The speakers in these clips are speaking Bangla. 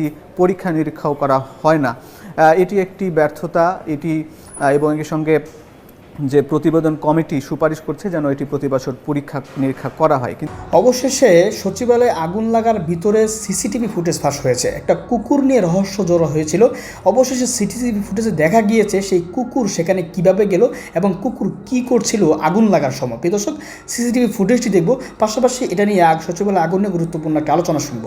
এটি পরীক্ষা নিরীক্ষাও করা হয় না। এটি একটি ব্যর্থতা, এটি এবং এর সঙ্গে যে প্রতিবেদন কমিটি সুপারিশ করছে যেন এটি প্রতি বছর পরীক্ষা নিরীক্ষা করা হয়। কিন্তু অবশেষে সচিবালয়ে আগুন লাগার ভিতরে সিসিটিভি ফুটেজ ফাঁস হয়েছে। একটা কুকুর নিয়ে রহস্য জড়ো হয়েছিল। অবশেষে সিসিটিভি ফুটেজে দেখা গিয়েছে সেই কুকুর সেখানে কীভাবে গেল এবং কুকুর কি করছিল আগুন লাগার সময়। প্রিয় দর্শক, সিসিটিভি ফুটেজটি দেখব। পাশাপাশি এটা নিয়ে সচিবালয় আগুন নিয়ে গুরুত্বপূর্ণ একটা আলোচনা শুনব।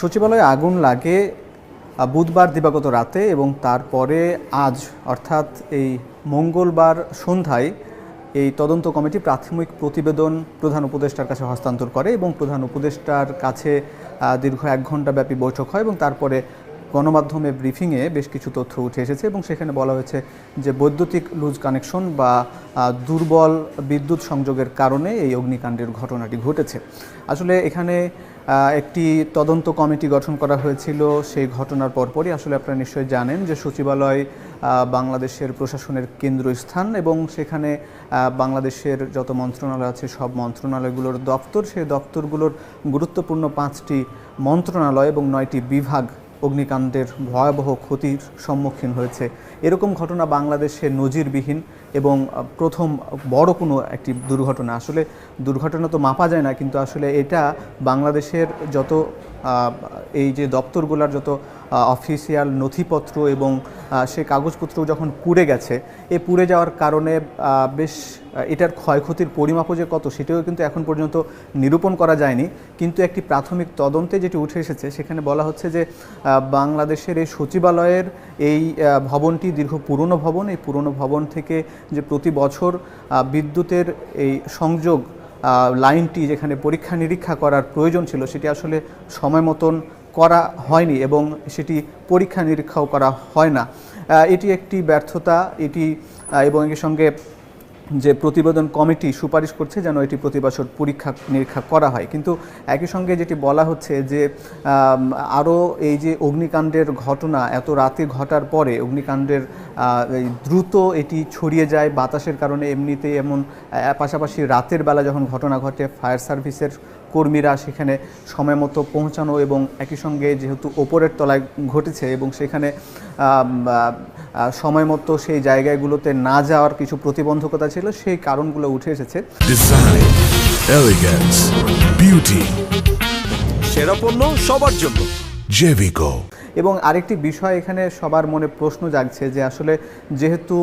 সচিবালয়ে আগুন লাগে বুধবার দিবাগত রাতে এবং তারপরে আজ, অর্থাৎ এই মঙ্গলবার সন্ধ্যায় এই তদন্ত কমিটি প্রাথমিক প্রতিবেদন প্রধান উপদেষ্টার কাছে হস্তান্তর করে এবং প্রধান উপদেষ্টার কাছে দীর্ঘ এক ঘণ্টা ব্যাপী বৈঠক হয় এবং তারপরে গণমাধ্যমে ব্রিফিংয়ে বেশ কিছু তথ্য উঠে এসেছে এবং সেখানে বলা হয়েছে যে বৈদ্যুতিক লুজ কানেকশন বা দুর্বল বিদ্যুৎ সংযোগের কারণে এই অগ্নিকাণ্ডের ঘটনাটি ঘটেছে। আসলে এখানে একটি তদন্ত কমিটি গঠন করা হয়েছিল। সেই ঘটনার পরপরই আসলে আপনারা নিশ্চয়ই জানেন যে সচিবালয় বাংলাদেশের প্রশাসনের কেন্দ্রস্থান এবং সেখানে বাংলাদেশের যত মন্ত্রণালয় আছে, সব মন্ত্রণালয়গুলোর দপ্তর। সেই দপ্তরগুলোর গুরুত্বপূর্ণ পাঁচটি মন্ত্রণালয় এবং নয়টি বিভাগ অগ্নিকাণ্ডের ভয়াবহ ক্ষতির সম্মুখীন হয়েছে। এরকম ঘটনা বাংলাদেশে নজিরবিহীন এবং প্রথম বড় কোনো একটি দুর্ঘটনা। আসলে দুর্ঘটনা তো মাপা যায় না, কিন্তু আসলে এটা বাংলাদেশের যত এই যে দপ্তরগুলোর যত অফিসিয়াল নথিপত্র এবং সে কাগজপত্র যখন পুড়ে গেছে, এ পুড়ে যাওয়ার কারণে বেশ এটার ক্ষয়ক্ষতির পরিমাপও যে কত সেটাও কিন্তু এখন পর্যন্ত নিরূপণ করা যায়নি। কিন্তু একটি প্রাথমিক তদন্তে যেটি উঠে এসেছে, সেখানে বলা হচ্ছে যে বাংলাদেশের এই সচিবালয়ের এই ভবনটি দীর্ঘ পুরনো ভবন। এই পুরনো ভবন থেকে যে প্রতি বছর বিদ্যুতের এই সংযোগ লাইনটি যেখানে পরীক্ষা নিরীক্ষা করার প্রয়োজন ছিল, সেটি আসলে সময় মতন করা হয়নি এবং সেটি পরীক্ষা নিরীক্ষাও করা হয় না। এটি একটি ব্যর্থতা, এটি এবং এর সঙ্গে যে প্রতিবেদন কমিটি সুপারিশ করছে যেন এটি প্রতি বছর পরীক্ষা নিরীক্ষা করা হয়। কিন্তু একই সঙ্গে যেটি বলা হচ্ছে যে আরও এই যে অগ্নিকাণ্ডের ঘটনা এত রাতে ঘটার পরে অগ্নিকাণ্ডের দ্রুত এটি ছড়িয়ে যায় বাতাসের কারণে এমনিতেই এমন পাশাপাশি রাতের বেলা যখন ঘটনা ঘটে, ফায়ার সার্ভিসের কর্মীরা সেখানে সময় মতো পৌঁছানো এবং একই সঙ্গে যেহেতু ওপরের তলায় ঘটেছে এবং সেখানে সময় মতো সেই জায়গাগুলোতে না যাওয়ার কিছু প্রতিবন্ধকতা ছিল সেই কারণগুলো উঠে এসেছে। সেরা পণ্য সবার জন্য। Jevico. এবং আরেকটি বিষয় এখানে সবার মনে প্রশ্ন জাগছে যে আসলে যেহেতু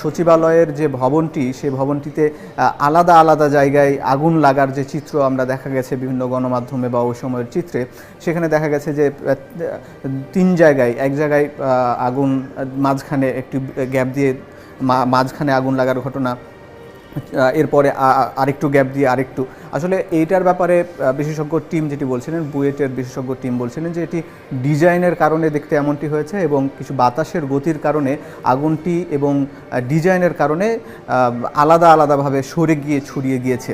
সচিবালয়ের যে ভবনটি, সেই ভবনটিতে আলাদা আলাদা জায়গায় আগুন লাগার যে চিত্র আমরা দেখা গেছে বিভিন্ন গণমাধ্যমে বা ওই সময়ের চিত্রে, সেখানে দেখা গেছে যে তিন জায়গায়, এক জায়গায় আগুন, মাঝখানে একটি গ্যাপ দিয়ে মাঝখানে আগুন লাগার ঘটনা এরপরে আরেকটু গ্যাপ দিয়ে আরেকটু। আসলে এইটার ব্যাপারে বিশেষজ্ঞ টিম যেটি বলছিলেন, বুয়েটের বিশেষজ্ঞ টিম বলছিলেন যে এটি ডিজাইনের কারণে দেখতে এমনটি হয়েছে এবং কিছু বাতাসের গতির কারণে আগুনটি এবং ডিজাইনের কারণে আলাদা আলাদাভাবে সরে গিয়ে ছড়িয়ে গিয়েছে।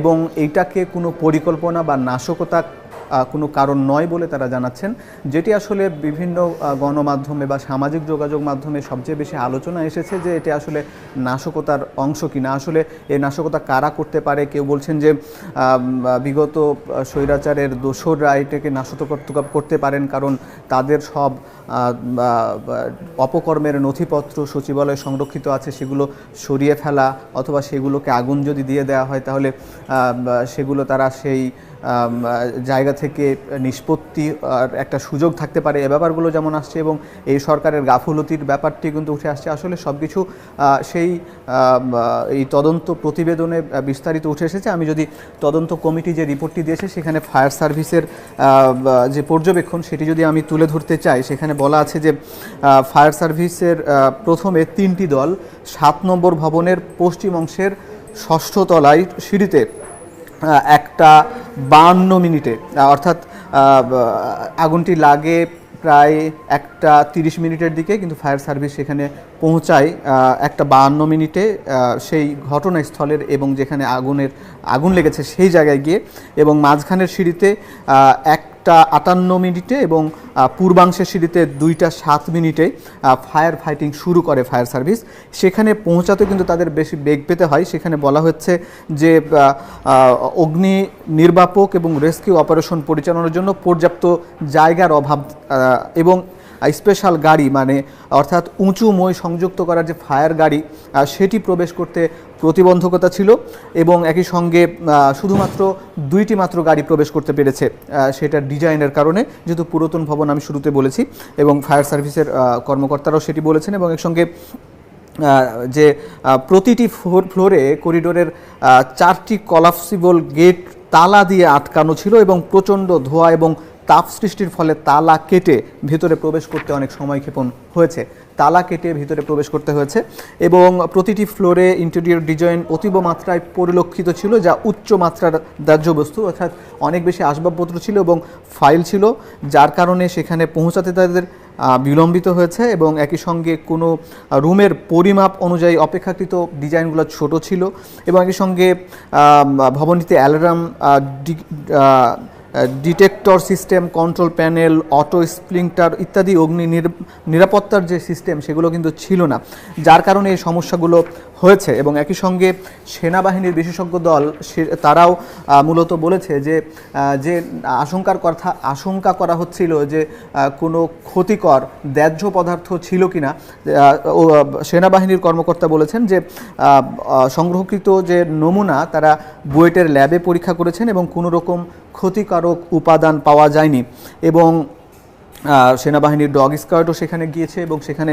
এবং এইটাকে কোনো পরিকল্পনা বা নাশকতা কোনো কারণ নয় বলে তারা জানাচ্ছেন। যেটি আসলে বিভিন্ন গণমাধ্যমে বা সামাজিক যোগাযোগ মাধ্যমে সবচেয়ে বেশি আলোচনা এসেছে যে এটি আসলে নাশকতার অংশ কিনা। আসলে এই নাশকতা কারা করতে পারে? কেউ বলছেন যে বিগত স্বৈরাচারের দোসররা এটাকে নাশকতা করতে পারেন কারণ তাদের সব অপকর্মের নথিপত্র সচিবালয়ে সংরক্ষিত আছে, সেগুলো সরিয়ে ফেলা অথবা সেগুলোকে আগুন যদি দিয়ে দেওয়া হয় তাহলে সেগুলো তারা সেই জায়গা থেকে নিষ্পত্তি আর একটা সুযোগ থাকতে পারে এ ব্যাপারগুলো যেমন আসছে এবং এই সরকারের গাফুলতির ব্যাপারটি কিন্তু উঠে আসছে। আসলে সব কিছু সেই এই তদন্ত প্রতিবেদনে বিস্তারিত উঠে এসেছে। আমি যদি তদন্ত কমিটি যে রিপোর্টটি দিয়েছে, সেখানে ফায়ার সার্ভিসের যে পর্যবেক্ষণ, সেটি যদি আমি তুলে ধরতে চাই, সেখানে বলা আছে যে ফায়ার সার্ভিসের প্রথমে তিনটি দল, সাত নম্বর ভবনের পশ্চিম অংশের ষষ্ঠ তলায় সিঁড়িতে একটা বাহান্ন মিনিটে অর্থাৎ আগুনটি লাগে প্রায় একটা তিরিশ মিনিটের দিকে কিন্তু ফায়ার সার্ভিস সেখানে পৌঁছায় একটা বাহান্ন মিনিটে সেই ঘটনাস্থলের এবং যেখানে আগুনের আগুন লেগেছে সেই জায়গায় গিয়ে এবং মাঝখানের সিঁড়িতে আহ, একটা আটান্ন মিনিটে এবং পূর্বাংশে পূর্বাংশের সিঁড়িতে দুইটা সাত মিনিটে ফায়ার ফাইটিং শুরু করে ফায়ার সার্ভিস। সেখানে পৌঁছাতে কিন্তু তাদের বেশি বেগ পেতে হয়। সেখানে বলা হচ্ছে যে অগ্নি নির্বাপক এবং রেস্কিউ অপারেশন পরিচালনার জন্য পর্যাপ্ত জায়গার অভাব এবং স্পেশাল গাড়ি মানে অর্থাৎ উঁচু মই সংযুক্ত করার যে ফায়ার গাড়ি সেটি প্রবেশ করতে প্রতিবন্ধকতা ছিল এবং একই সঙ্গে শুধুমাত্র দুইটি মাত্র গাড়ি প্রবেশ করতে পেরেছে সেটার ডিজাইনের কারণে, যেহেতু পুরাতন ভবন আমি শুরুতে বলেছি এবং ফায়ার সার্ভিসের কর্মকর্তারাও সেটি বলেছেন এবং এর সঙ্গে যে প্রতিটি ফ্লোরে করিডোরের চারটি কলাপসিবল গেট তালা দিয়ে আটকানো ছিল এবং প্রচণ্ড ধোঁয়া এবং তাপ সৃষ্টির ফলে তালা কেটে ভেতরে প্রবেশ করতে অনেক সময় ক্ষেপণ হয়েছে। তালা কেটে ভিতরে প্রবেশ করতে হয়েছে এবং প্রতিটি ফ্লোরে ইন্টেরিয়র ডিজাইন অতীব মাত্রায় পরিলক্ষিত ছিল যা উচ্চ মাত্রার দাহ্য বস্তু অর্থাৎ অনেক বেশি আসবাবপত্র ছিল এবং ফাইল ছিল যার কারণে সেখানে পৌঁছাতে তাদের বিলম্বিত হয়েছে এবং একই সঙ্গে কোনো রুমের পরিমাপ অনুযায়ী অপেক্ষাকৃত ডিজাইনগুলো ছোট ছিল এবং একই সঙ্গে আহ, ভবনটিতে alarm detector system control panel auto sprinkler ইত্যাদি অগ্নি নির- নিরাপত্তার যে সিস্টেম সেগুলো কিন্তু ছিল না। যার কারণে এই সমস্যাগুলো হয়েছে এবং একই সঙ্গে সেনাবাহিনীর বিশেষজ্ঞ দল তারাও মূলত বলেছে যে যে আশঙ্কার কথা আশঙ্কা করা হচ্ছিল যে কোনো ক্ষতিকর দ্যাহ্য পদার্থ ছিল ও আহ, সেনাবাহিনীর কর্মকর্তা বলেছেন যে সংগ্রহকৃত যে নমুনা তারা বুয়েটের ল্যাবে পরীক্ষা করেছেন এবং কোনো রকম ক্ষতিকারক উপাদান পাওয়া যায়নি এবং সেনাবাহিনীর ডগ স্কোয়াডও সেখানে গিয়েছে এবং সেখানে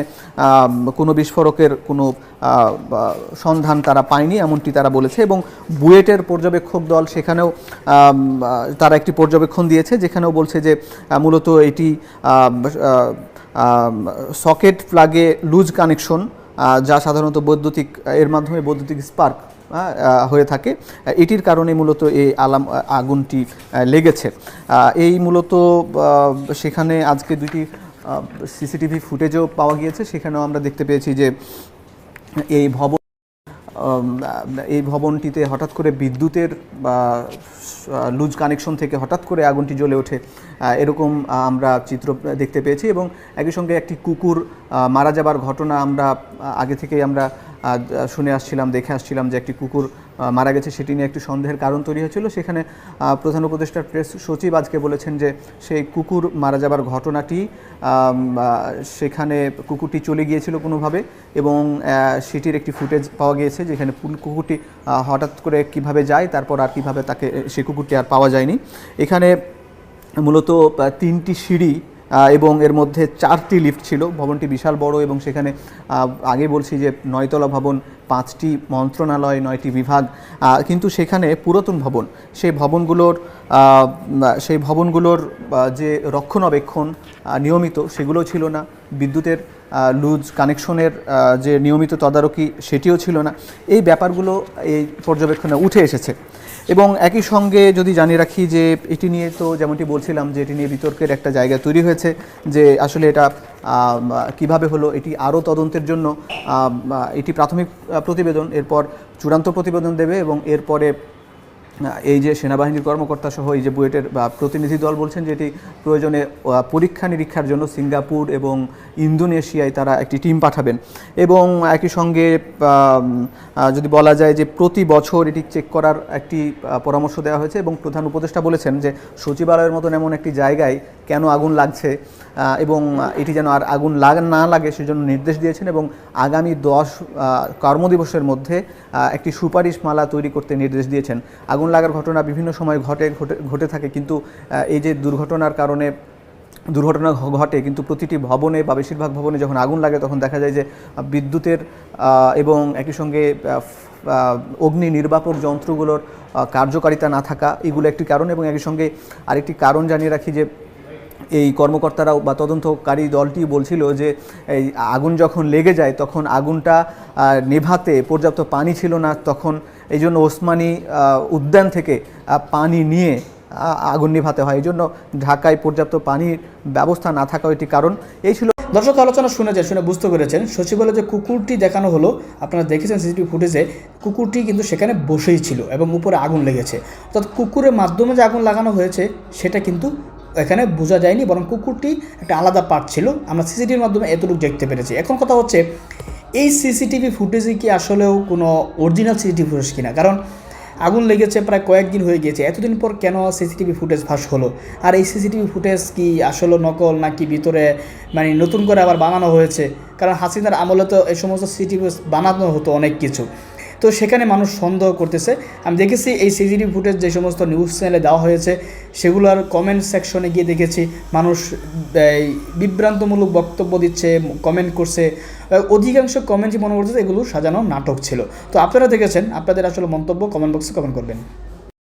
কোনো বিস্ফোরকের কোনো সন্ধান তারা পায়নি এমনটি তারা বলেছে এবং বুয়েটের পর্যবেক্ষক দল সেখানেও তারা একটি পর্যবেক্ষণ দিয়েছে যেখানেও বলছে যে মূলত এটি সকেট প্লাগে লুজ কানেকশন যা সাধারণত বৈদ্যুতিক, এর মাধ্যমে বৈদ্যুতিক স্পার্ক হয়ে থাকে। এটির কারণে মূলত এই আলাম আগুনটি লেগেছে। এই মূলত সেখানে আজকে দুটি সিসিটিভি ফুটেজও পাওয়া গিয়েছে। সেখানেও আমরা দেখতে পেয়েছি যে এই ভবন এই ভবনটিতে হঠাৎ করে বিদ্যুতের লুজ কানেকশন থেকে হঠাৎ করে আগুনটি জ্বলে ওঠে। এরকম আমরা চিত্র দেখতে পেয়েছি এবং একই সঙ্গে একটি কুকুর মারা যাবার ঘটনা আমরা আগে থেকেই আমরা শুনে আসছিলাম, দেখে আসছিলাম যে একটি কুকুর মারা গেছে। সেটি নিয়ে একটি সন্দেহের কারণ তৈরি হয়েছিল। সেখানে প্রধান উপদেষ্টার প্রেস সচিব আজকে বলেছেন যে সেই কুকুর মারা যাবার ঘটনাটি সেখানে কুকুরটি চলে গিয়েছিল কোনোভাবে এবং সেটির একটি ফুটেজ পাওয়া গিয়েছে যেখানে কুকুরটি হঠাৎ করে কীভাবে যায়, তারপর আর কীভাবে তাকে সেই কুকুরটি আর পাওয়া যায়নি। এখানে মূলত তিনটি সিঁড়ি এবং এর মধ্যে চারটি লিফট ছিল। ভবনটি বিশাল বড় এবং সেখানে আগে বলছি যে নয়তলা ভবন, পাঁচটি মন্ত্রণালয়, নয়টি বিভাগ কিন্তু সেখানে পুরাতন ভবন, সেই ভবনগুলোর সেই ভবনগুলোর যে রক্ষণাবেক্ষণ নিয়মিত সেগুলো ছিল না। বিদ্যুতের লুজ কানেকশনের যে নিয়মিত তদারকি সেটিও ছিল না। এই ব্যাপারগুলো এই পর্যবেক্ষণে উঠে এসেছে। এবং একই সঙ্গে যদি জানিয়ে রাখি যে এটি নিয়ে তো যেমনটি বলছিলাম যে এটি নিয়ে বিতর্কের একটা জায়গা তৈরি হয়েছে, যে আসলে এটা কীভাবে হলো, এটি আরও তদন্তের জন্য এটি প্রাথমিক প্রতিবেদন, এরপর চূড়ান্ত প্রতিবেদন দেবে এবং এরপরে এই যে সেনাবাহিনীর কর্মকর্তা সহ এই যে বুয়েটের প্রতিনিধি দল বলছেন যে এটি প্রয়োজনে পরীক্ষা নিরীক্ষার জন্য সিঙ্গাপুর এবং ইন্দোনেশিয়ায় তারা একটি টিম পাঠাবেন। এবং একই সঙ্গে যদি বলা যায় যে প্রতি বছর এটি চেক করার একটি পরামর্শ দেওয়া হয়েছে এবং প্রধান উপদেষ্টা বলেছেন যে সচিবালয়ের মতন এমন একটি জায়গায় কেন আগুন লাগছে এবং এটি যেন আর আগুন লাগ, না লাগে সেজন্য নির্দেশ দিয়েছেন এবং আগামী দশ কর্মদিবসের মধ্যে একটি সুপারিশ মালা তৈরি করতে নির্দেশ দিয়েছেন। আগুন লাগার ঘটনা বিভিন্ন সময় ঘটে ঘটে থাকে। কিন্তু এই যে দুর্ঘটনার কারণে, দুর্ঘটনা ঘটে, কিন্তু প্রতিটি ভবনে বা বেশিরভাগ ভবনে যখন আগুন লাগে, তখন দেখা যায় যে, বিদ্যুতের এবং একই সঙ্গে অগ্নি নির্বাপক যন্ত্রগুলোর কার্যকারিতা না থাকা, এগুলো একটি কারণ এবং একই সঙ্গে আরেকটি কারণ জানিয়ে রাখি যে, এই কর্মকর্তারাও বা তদন্তকারী দলটি বলছিল যে, এই আগুন যখন লেগে যায়, তখন আগুনটা নেভাতে পর্যাপ্ত পানি ছিল না, তখন এই জন্য ওসমানী উদ্যান থেকে পানি নিয়ে আগুন নিভাতে হয়। এই জন্য ঢাকায় পর্যাপ্ত পানির ব্যবস্থা না থাকা এটি কারণ। এই ছিল দর্শক আলোচনা শুনেছেন শুনে বুঝতে পেরেছেন। সচিবালয়ে যে, কুকুরটি দেখানো হলো, আপনারা দেখেছেন সিসিটিভি ফুটেজে, কুকুরটি কিন্তু সেখানে বসেই ছিল এবং উপরে আগুন লেগেছে। অর্থাৎ কুকুরের মাধ্যমে যে আগুন লাগানো হয়েছে, সেটা কিন্তু এখানে বোঝা যায়নি, বরং কুকুরটি একটা আলাদা পার্ট ছিল। আমরা সিসিটিভির মাধ্যমে এতটুকু দেখতে পেরেছি। এখন কথা হচ্ছে এই সিসিটিভি ফুটেজে কি আসলেও কোনো অরিজিনাল সিসিটিভি ফুটেজ কিনা? কারণ আগুন লেগেছে প্রায় কয়েকদিন হয়ে গিয়েছে। এতদিন পর কেন সিসিটিভি ফুটেজ ফাঁস হলো? আর এই সিসিটিভি ফুটেজ কি আসলে নকল নাকি ভিতরে মানে নতুন করে আবার বানানো হয়েছে? কারণ হাসিনার আমলে তো এই সমস্ত সিসিটিভি বানানো হতো অনেক কিছু। তো সেখানে মানুষ সন্দেহ করতেছে। আমি দেখেছি এই সিসিটিভি ফুটেজ যে সমস্ত নিউজ চ্যানেলে দেওয়া হয়েছে, সেগুলোর কমেন্ট সেকশনে গিয়ে দেখেছি, মানুষ বিভ্রান্তমূলক বক্তব্য দিচ্ছে কমেন্ট করছে। অধিকাংশ কমেন্টই মনে করতেছে এগুলো সাজানো নাটক ছিল। তো আপনারা দেখেছেন, আপনাদের আসলে মন্তব্য কমেন্ট বক্সে কমেন্ট করবেন।